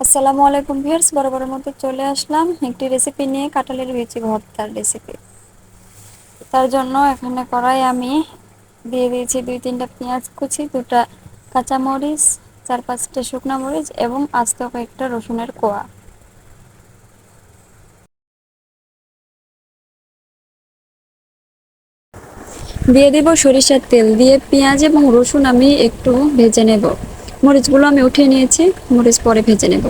আসসালামু আলাইকুম ভিউয়ার্স বরাবর মতো চলে আসলাম একটি রেসিপি নিয়ে কাঁঠালের বিচি ভর্তার রেসিপি তার জন্য এখানে কড়াই আমি দিয়ে দিয়েছি দুই তিনটা পেঁয়াজ কুচি, দুটা কাঁচামরিচ, চার পাঁচটা শুকনো মরিচ এবং আস্ত কয়েকটা রসুনের কোয়া। দিয়ে দিব সরিষার তেল, দিয়ে পেঁয়াজ এবং রসুন আমি একটু ভেজে নেব। মরিচগুলো আমি উঠিয়ে নিয়েছি, মরিচ পরে ভেজে নেব।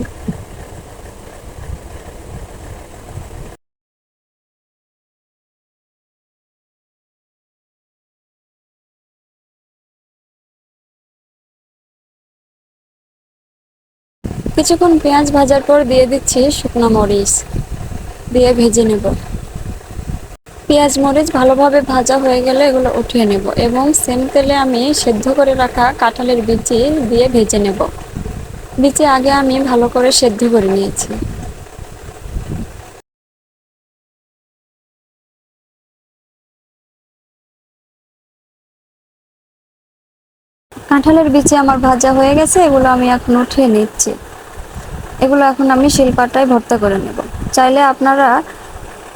কিছুক্ষণ পেঁয়াজ ভাজার পর দিয়ে দিচ্ছি শুকনো মরিচ, দিয়ে ভেজে নেব। পেঁয়াজ, মরিচ ভালোভাবে ভাজা হয়ে গেলে এগুলো উঠিয়ে নেব এবং সেম তেলে আমি সেদ্ধ করে রাখা কাঁঠালের বিচি দিয়ে ভেজে নেব। বিচি আগে আমি ভালো করে সেদ্ধ করে নিয়েছি। কাঁঠালের বিচি আমার ভাজা হয়ে গেছে, এগুলো আমি এখন উঠিয়ে নিচ্ছি। এগুলো এখন আমি শিলপাটায় ভর্তা করে নেব। চাইলে আপনারা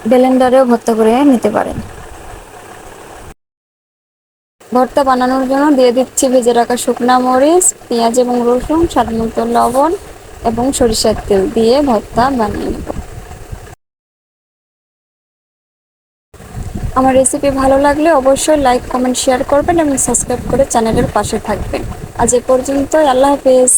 ব্লেন্ডারেও ভর্তা করে নিতে পারেন। ভর্তা বানানোর জন্য দিয়ে দিচ্ছি ভেজে রাখা শুকনা মরিচ, পেঁয়াজ এবং রসুন মতো লবণ এবং সরিষার তেল দিয়ে ভর্তা বানিয়ে নেব। আমার রেসিপি ভালো লাগলে অবশ্যই লাইক কমেন্ট শেয়ার করবেন এবং সাবস্ক্রাইব করে চ্যানেলের পাশে থাকবেন। আজ এ পর্যন্ত আল্লাহ হাফেজ।